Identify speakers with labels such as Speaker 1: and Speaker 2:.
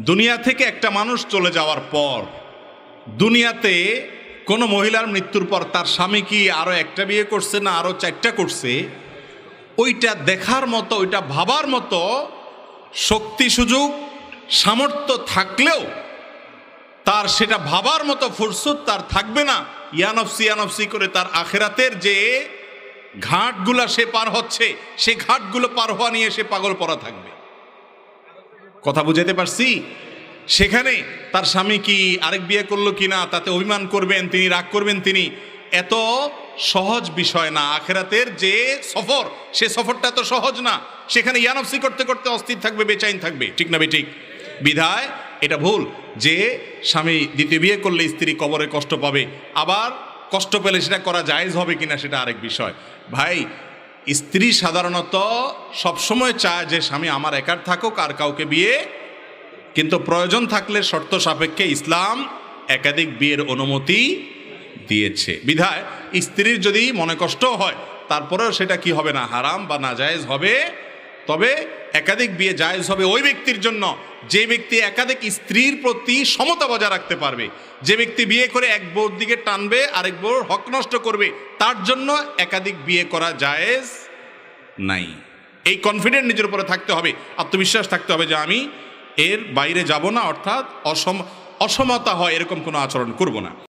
Speaker 1: দুনিয়া থেকে একটা মানুষ চলে যাওয়ার পর, দুনিয়াতে কোনো মহিলার মৃত্যুর পর তার স্বামী কি আরও একটা বিয়ে করছে না আরও চারটা করছে? ওইটা দেখার মতো, ওইটা ভাবার মতো শক্তি, সুযোগ, সামর্থ্য থাকলেও তার সেটা ভাবার মতো ফুরসুত তার থাকবে না। ইয়ানফসি ইয়ানফসি করে তার আখেরাতের যে ঘাটগুলা সে পার হচ্ছে, সে ঘাটগুলো পার হওয়া নিয়ে সে পাগল পরা থাকবে। কথা বুঝাতে পারছি? সেখানে তার স্বামী কি আরেক বিয়ে করল কি না তাতে অভিমান করবেন, তিনি রাগ করবেন, তিনি এত সহজ বিষয় না। আখেরাতের যে সফর, সে সফরটা এত সহজ না। সেখানে ইয়ানফসি করতে করতে অস্থির থাকবে, বেচাইন থাকবে। ঠিক না বেঠিক বিধায় এটা ভুল যে স্বামী দ্বিতীয় বিয়ে করলে স্ত্রী কবরে কষ্ট পাবে। আবার কষ্ট পেলে সেটা করা জায়েজ হবে কিনা সেটা আরেক বিষয়। ভাই স্ত্রী সাধারণত সবসময় চায় যে স্বামী আমার একার থাকুক আর কাউকে বিয়ে। কিন্তু প্রয়োজন থাকলে শর্ত সাপেক্ষে ইসলাম একাধিক বিয়ের অনুমতি দিয়েছে। বিধায় স্ত্রীর যদি মনে কষ্ট হয়, তারপরেও সেটা কি হবে না, হারাম বা নাজায়েজ হবে। তবে একাধিক বিয়ে জায়েজ হবে ওই ব্যক্তির জন্য যে ব্যক্তি একাধিক স্ত্রীর প্রতি সমতা বজায় রাখতে পারবে। যে ব্যক্তি বিয়ে করে এক বউর দিকে টানবে, আরেক বউর হক নষ্ট করবে, তার জন্য একাধিক বিয়ে করা জায়েজ নাই। এই কনফিডেন্ট নিজের উপরে থাকতে হবে, আত্মবিশ্বাস থাকতে হবে যে আমি এর বাইরে যাব না, অর্থাৎ অসম, অসমতা হয় এরকম কোনো আচরণ করব না।